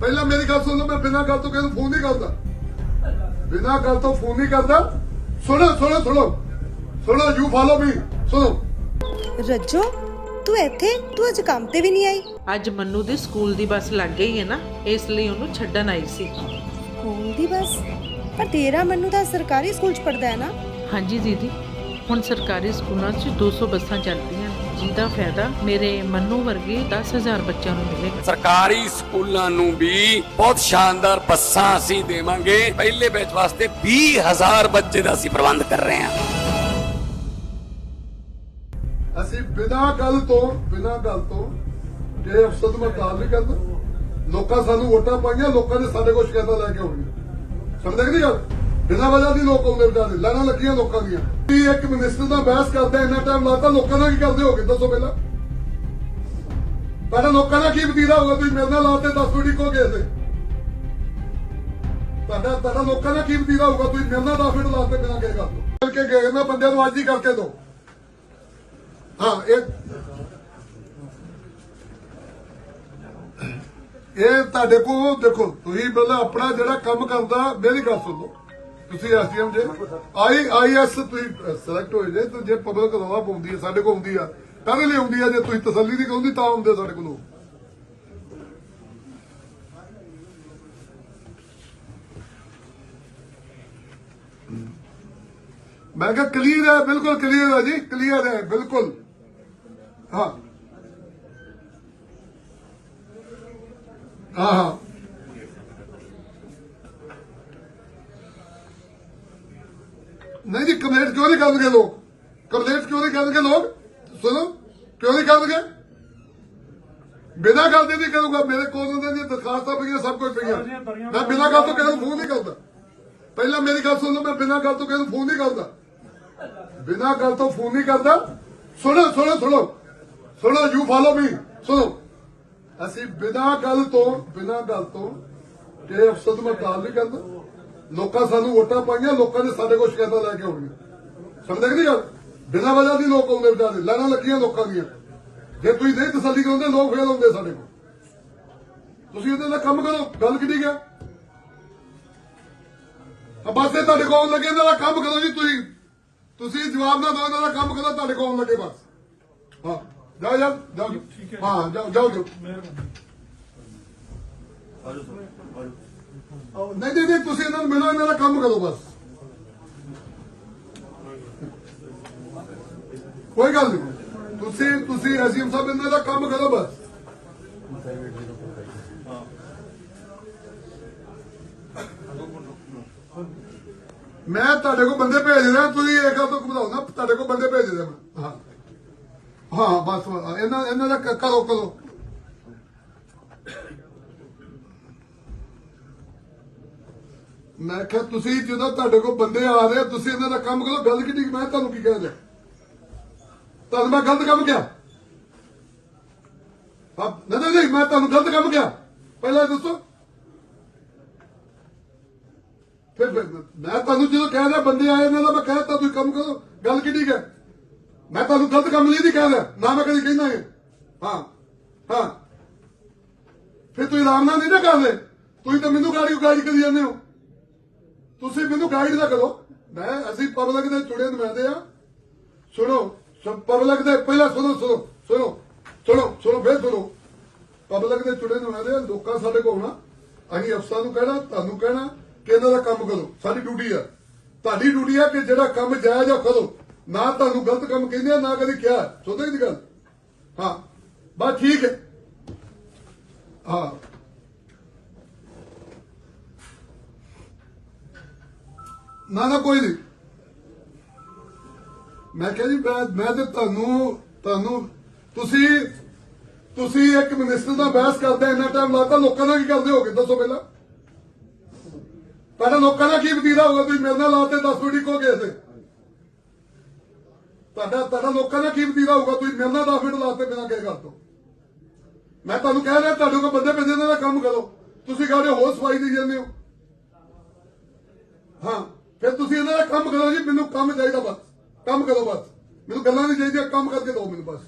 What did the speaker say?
ਪਹਿਲਾਂ ਮੇਰੀ ਗੱਲ ਸੁਣ ਲਓ ਮੈਂ ਬਿਨਾਂ ਗੱਲ ਤੋਂ ਕਿਸੇ ਨੂੰ ਫੋਨ ਨਹੀਂ ਕਰਦਾ। ਬਿਨਾਂ ਗੱਲ ਤੋਂ ਫੋਨ ਨਹੀਂ ਕਰਦਾ। ਸੁਣੋ ਸੁਣੋ ਸੁਣੋ। ਸੁਣੋ ਯੂ ਫਾਲੋ ਮੀ ਸੁਣੋ। ਰੱਜੋ ਤੂੰ ਇੱਥੇ ਤੂੰ ਅੱਜ ਕੰਮ ਤੇ ਵੀ ਨਹੀਂ ਆਈ? ਅੱਜ ਮੰਨੂ ਦੀ ਸਕੂਲ ਦੀ ਬੱਸ ਲੱਗ ਗਈ ਹੈ ਨਾ ਇਸ ਲਈ ਉਹਨੂੰ ਛੱਡਣ ਆਈ ਸੀ। ਸਕੂਲ ਦੀ ਬਸ? ਪਰ ਤੇਰਾ ਮੈਨੂੰ ਤਾਂ ਸਰਕਾਰੀ ਸਕੂਲ ਚ ਪੜਦਾ ਹੈ ਨਾ। ਹਾਂਜੀ ਦੀਦੀ ਹੁਣ ਸਰਕਾਰੀ ਸਕੂਲਾਂ 'ਚ 200 ਬੱਸਾਂ ਚੱਲਦੀਆਂ ਜਿਹਦਾ ਫਾਇਦਾ ਮੇਰੇ ਮੰਨੂ ਵਰਗੇ 10000 ਬੱਚਿਆਂ ਨੂੰ ਮਿਲੇਗਾ ਸਰਕਾਰੀ ਸਕੂਲਾਂ ਨੂੰ ਵੀ ਬਹੁਤ ਸ਼ਾਨਦਾਰ ਬੱਸਾਂ ਅਸੀਂ ਦੇਵਾਂਗੇ। ਪਹਿਲੇ ਬੈਚ ਵਾਸਤੇ 20000 ਬੱਚੇ ਦਾ ਅਸੀਂ ਪ੍ਰਬੰਧ ਕਰ ਰਹੇ ਹਾਂ। ਅਸੀਂ ਬਿਨਾਂ ਗੱਲ ਤੋਂ ਬਿਨਾਂ ਗੱਲ ਤੋਂ ਜੇ ਅਫਸਰ ਨੂੰ ਹੜਤਾਲ ਨਹੀਂ ਕਰਦਾ ਲੋਕਾਂ ਸਾਨੂੰ ਵੋਟਾਂ ਪਾਈਆਂ ਲੋਕਾਂ ਨੇ ਸਾਡੇ ਕੋਲ ਸ਼ਿਕਾਇਤਾਂ ਲੈ ਕੇ ਆਉਣੀਆਂ। ਸਮਝਦੇ ਕਿ ਨਹੀਂ ਗੱਲ? ਬਿਨਾਂ ਵਜ੍ਹਾ ਦੀ ਲੋਕ ਆਉਂਦੇ ਵਿਚਾਰੇ ਲੈਣਾ ਲੱਗੀਆਂ ਲੋਕਾਂ ਦੀਆਂ। ਕੀ ਇੱਕ ਮਿਨਿਸਟਰ ਦਾ ਬਹਿਸ ਕਰਦਾ, ਇੰਨਾ ਟਾਈਮ ਲਾਤਾ, ਲੋਕਾਂ ਦਾ ਕੀ ਕਰਦੇ ਹੋਗੇ? ਦੱਸੋ ਪਹਿਲਾਂ। ਪਹਿਲਾਂ ਲੋਕਾਂ ਦਾ ਕੀ ਵਤੀਰਾ ਹੋਗਾ ਤੁਸੀਂ ਮੇਰੇ ਨਾਲ ਲਾਤੇ 10 ਮਿੰਟ ਇੱਕੋ ਗਏ ਤੇ। ਤੁਹਾਡਾ ਤੁਹਾਡਾ ਲੋਕਾਂ ਦਾ ਕੀ ਵਤੀਰਾ ਹੋਊਗਾ? ਤੁਸੀਂ ਮੇਰੇ ਨਾਲ 10 ਮਿੰਟ ਲਾਤੇ ਬਿਨਾਂ ਗਏ ਗੱਲ ਤੋਂ। ਕਰਕੇ ਗਏ ਨਾ ਬੰਦਿਆਂ ਨੂੰ ਅੱਜ ਹੀ ਕਰਕੇ ਦੋ। ਹਾਂ, ਇਹ ਇਹ ਤੁਹਾਡੇ ਕੋਲ, ਦੇਖੋ, ਤੁਸੀਂ ਮਤਲਬ ਆਪਣਾ ਜਿਹੜਾ ਕੰਮ ਕਰਦਾ, ਮੇਰੀ ਗੱਲ ਸੁਣੋ ਤੁਸੀਂ ਐਸਡੀਐਮ ਜੇ। ਆਈ ਆਈਐਸ ਤੁਸੀਂ ਸਿਲੈਕਟ ਹੋਏ ਜੇ, ਤੇ ਜੇ ਪਬਲਿਕ ਰੌਲਾ ਪਾਉਂਦੀ ਹੈ, ਸਾਡੇ ਕੋਲ ਆਉਂਦੀ ਆ ਕਾਹਦੇ ਲਈ ਆਉਂਦੀ ਆ, ਜੇ ਤੁਸੀਂ ਤਸੱਲੀ ਨਹੀਂ ਕਰਾਉਂਦੀ ਤਾਂ ਆਉਂਦੇ ਸਾਡੇ ਕੋਲ। ਮੈਂ ਕਿਹਾ ਕਲੀਅਰ ਹੈ, ਬਿਲਕੁਲ ਕਲੀਅਰ ਹੈ ਜੀ ਕਲੀਅਰ ਹੈ, ਬਿਲਕੁਲ। ਹਾਂ। ਹਾਂ ਹਾਂ। ਨਹੀਂ ਜੀ ਕੰਪਲੇਂਟ ਕਿਉਂ ਨਹੀਂ ਕਰਨਗੇ ਲੋਕ? ਕੰਪਲੇਂਟ ਕਿਉਂ ਨਹੀਂ ਕਰਨਗੇ ਲੋਕ? ਸੁਣੋ ਕਿਉਂ ਨਹੀਂ ਕਰਨਗੇ? ਬਿਨਾਂ ਗੱਲ ਦੇ ਨਹੀਂ ਕਰੂੰਗਾ ਮੇਰੇ ਕੋਲ ਉਹਨਾਂ ਦੀਆਂ ਦਰਖਾਸਤਾਂ ਪਈਆਂ ਸਭ ਕੁਝ ਪਈਆਂ। ਮੈਂ ਬਿਨਾਂ ਗੱਲ ਤੋਂ ਕਿਸੇ ਨੂੰ ਫੋਨ ਨਹੀਂ ਕਰਦਾ। ਪਹਿਲਾਂ ਮੇਰੀ ਗੱਲ ਸੁਣ ਲਓ ਮੈਂ ਬਿਨਾਂ ਗੱਲ ਤੋਂ ਕਿਸੇ ਨੂੰ ਫੋਨ ਨਹੀਂ ਕਰਦਾ। ਬਿਨਾਂ ਗੱਲ ਤੋਂ ਫੋਨ ਨਹੀਂ ਕਰਦਾ। ਸੁਣੋ ਸੁਣੋ ਸੁਣੋ। ਸੁਣੋ ਯੂ ਫਾਲੋ ਮੀ ਸੁਣੋ। ਅਸੀਂ ਬਿਨਾਂ ਗੱਲ ਤੋਂ ਬਿਨਾਂ ਗੱਲ ਤੋਂ ਕਿ ਅਫਸਰ ਨੂੰ ਹੜਤਾਲ ਨਹੀਂ ਕਰਦਾ। ਲੋਕਾਂ ਸਾਨੂੰ ਵੋਟਾਂ ਪਾਈਆਂ ਲੋਕਾਂ ਨੇ ਸਾਡੇ ਕੋਲ ਸ਼ਿਕਾਇਤਾਂ ਲੈ ਕੇ ਆਉਣੀਆਂ। ਸਮਝਦੇ ਕਿ ਨਹੀਂ ਗੱਲ? ਬਿਨਾਂ ਵਜ੍ਹਾ ਦੀ ਲੋਕ ਆਉਂਦੇ ਵਿਚਾਰੇ ਲੈਣਾ ਲੱਗੀਆਂ ਲੋਕਾਂ ਦੀਆਂ। ਜੇ ਤੁਸੀਂ ਨਹੀਂ ਤਸੱਲੀ ਕਰਾਉਂਦੇ ਲੋਕ ਫੇਰ ਆਉਂਦੇ ਸਾਡੇ ਕੋਲ। ਤੁਸੀਂ ਉਹਦੇ ਨਾਲ ਕੰਮ ਕਰੋ ਗੱਲ ਕਿੱਡੀ ਗਿਆ ਆ? ਬਸ ਇਹ ਤੁਹਾਡੇ ਕੋਲ ਆਉਣ ਲੱਗੇ ਇਹਨਾਂ ਦਾ ਕੰਮ ਕਰੋ ਜੀ ਤੁਸੀਂ। ਤੁਸੀਂ ਜਵਾਬ ਨਾ ਦਿਓ ਇਹਨਾਂ ਦਾ ਕੰਮ ਕਰੋ ਤੁਹਾਡੇ ਕੋਲ ਆਉਣ ਲੱਗੇ ਬਸ। ਹਾਂ ਜਾਓ ਜਾਓ ਜਾਓ। ਹਾਂ। ਜਾਓ ਜਾਓ ਜਾਓ। ਨਹੀਂ ਨਹੀਂ ਨਹੀਂ, ਤੁਸੀਂ ਇਹਨਾਂ ਨੂੰ ਮਿਲੋ, ਇਹਨਾਂ ਦਾ ਕੰਮ ਕਰੋ ਬਸ। ਕੋਈ ਗੱਲ ਨਹੀਂ। ਤੁਸੀਂ ਤੁਸੀਂ ਐਸਐਮ ਸਾਹਿਬ, ਇਹਨਾਂ ਦਾ ਕੰਮ ਕਰੋ ਬਸ। ਮੈਂ ਤੁਹਾਡੇ ਕੋਲ ਬੰਦੇ ਭੇਜ ਰਿਹਾ, ਤੁਸੀਂ ਇਹ ਗੱਲ ਤੋਂ ਘਬਰਾਓ ਨਾ, ਤੁਹਾਡੇ ਕੋਲ ਬੰਦੇ ਭੇਜ ਰਿਹਾ ਮੈਂ। ਹਾਂ। ਹਾਂ, ਬਸ ਇਹਨਾਂ ਇਹਨਾਂ ਦਾ ਕਰੋ ਕਰੋ। ਮੈਂ ਕਿਹਾ ਤੁਸੀਂ ਜਦੋਂ ਤੁਹਾਡੇ ਕੋਲ ਬੰਦੇ ਆ ਰਹੇ ਆ, ਤੁਸੀਂ ਇਹਨਾਂ ਦਾ ਕੰਮ ਕਰੋ। ਗੱਲ ਕਿੱਡੀ ਮੈਂ ਤੁਹਾਨੂੰ ਕੀ ਕਹਿ ਰਿਹਾ ਤੁਹਾਨੂੰ ਮੈਂ ਗਲਤ ਕੰਮ ਕਿਹਾ? ਹਾਂ ਨਹੀਂ ਨਹੀਂ, ਮੈਂ ਤੁਹਾਨੂੰ ਗਲਤ ਕੰਮ ਕਿਹਾ। ਪਹਿਲਾਂ ਦੱਸੋ। ਫਿਰ ਮੈਂ ਤੁਹਾਨੂੰ ਜਦੋਂ ਕਹਿ ਰਿਹਾ ਬੰਦੇ ਆਏ ਇਹਨਾਂ ਦਾ ਮੈਂ ਕਹਿਤਾ ਤੁਸੀਂ ਕੰਮ ਕਰੋ। ਗੱਲ ਕਿੱਡੀ ਹੈ? ਮੈਂ ਤੁਹਾਨੂੰ ਗਲਤ ਕੰਮ ਲਈ ਨਹੀਂ ਕਹਿ ਰਿਹਾ ਨਾ ਮੈਂ ਕਦੀ ਕਹਿੰਦਾ ਹਾਂ ਹਾਂ। ਫਿਰ ਤੁਸੀਂ ਆਰਾਮ ਨਾਲ ਨਹੀਂ ਨਾ ਕਰਦੇ। ਤੁਸੀਂ ਤਾਂ ਮੈਨੂੰ ਗਾੜੀ ਗਾੜੀ ਕਰੀ ਜਾਂਦੇ ਹੋ। ਤੁਸੀਂ ਮੈਨੂੰ ਗਾਈਡ ਨਾ ਕਰੋ। ਮੈਂ, ਅਸੀਂ ਪਬਲਿਕ ਦੇ ਚੁੜੇ ਨੁਮਾਇੰਦੇ ਆ। ਸੁਣੋ ਪਬਲਿਕ ਦੇ ਪਹਿਲਾਂ ਸੁਣੋ ਸੁਣੋ ਸੁਣੋ ਸੁਣੋ ਸੁਣੋ, ਫੇਰ ਸੁਣੋ। ਪਬਲਿਕ ਦੇ ਚੁੜੇ ਨੁਮਾਇੰਦੇ ਆ, ਲੋਕਾਂ ਸਾਡੇ ਕੋਲ ਆਉਣਾ। ਅਸੀਂ ਅਫਸਰਾਂ ਨੂੰ ਕਹਿਣਾ, ਤੁਹਾਨੂੰ ਕਹਿਣਾ ਕਿ ਇਹਨਾਂ ਦਾ ਕੰਮ ਕਰੋ। ਸਾਡੀ ਡਿਊਟੀ ਆ। ਤੁਹਾਡੀ ਡਿਊਟੀ ਆ ਕਿ ਜਿਹੜਾ ਕੰਮ ਜਾਇਜ਼ ਆ ਉਹ ਕਰੋ। ਨਾ ਤੁਹਾਨੂੰ ਗਲਤ ਕੰਮ ਕਹਿੰਦੇ ਆ, ਨਾ ਕਦੀ ਕਿਹਾ। ਸੁਣਦੇ ਦੀ ਗੱਲ? ਹਾਂ, ਬਸ ਠੀਕ ਹੈ। ਹਾਂ। ਨਾ ਨਾ, ਕੋਈ ਨਹੀਂ। ਮੈਂ ਕਿਹਾ ਜੀ, ਮੈਂ ਤੇ ਤੁਹਾਨੂੰ ਤੁਹਾਨੂੰ, ਤੁਸੀਂ ਤੁਸੀਂ ਇੱਕ ਮਿਨਿਸਟਰ ਦਾ ਬਹਿਸ ਕਰਦੇ ਇੰਨਾ ਟਾਈਮ ਲੱਗਦਾ, ਲੋਕਾਂ ਦਾ ਕੀ ਕਰਦੇ ਹੋਗੇ? ਦੱਸੋ ਪਹਿਲਾਂ। ਤੁਹਾਡਾ ਲੋਕਾਂ ਦਾ ਕੀ ਵਤੀਰਾ ਹੋਗਾ ਤੁਸੀਂ ਮੇਰੇ ਨਾਲ ਲਾਤੇ 10 ਮਿੰਟ ਇੱਕੋ ਗਏ ਤੇ। ਤੁਹਾਡਾ ਤੁਹਾਡਾ ਲੋਕਾਂ ਦਾ ਕੀ ਵਤੀਰਾ ਹੋਊਗਾ? ਤੁਸੀਂ ਮੇਰੇ ਨਾਲ 10 ਮਿੰਟ ਲਾਤੇ ਬਿਨਾਂ ਗਏ ਗੱਲ ਤੋਂ। ਮੈਂ ਤੁਹਾਨੂੰ ਕਹਿ ਰਿਹਾ, ਤੁਹਾਡੇ ਕੋਲ ਬੰਦੇ ਬੰਦੇ ਇਹਨਾਂ ਦਾ ਕੰਮ ਕਰੋ। ਤੁਸੀਂ ਕਹਿੰਦੇ ਹੋਰ ਸਫ਼ਾਈ ਦੇ ਜਾਂਦੇ ਹੋ। ਹਾਂ। ਫਿਰ ਤੁਸੀਂ ਇਹਨਾਂ ਦਾ ਕੰਮ ਕਰੋ ਜੀ, ਮੈਨੂੰ ਕੰਮ ਚਾਹੀਦਾ ਬਸ। ਕੰਮ ਕਰੋ ਬਸ। ਮੈਨੂੰ ਗੱਲਾਂ ਨਹੀਂ ਚਾਹੀਦੀਆਂ, ਕੰਮ ਕਰਕੇ ਦਿਓ ਮੈਨੂੰ ਬਸ।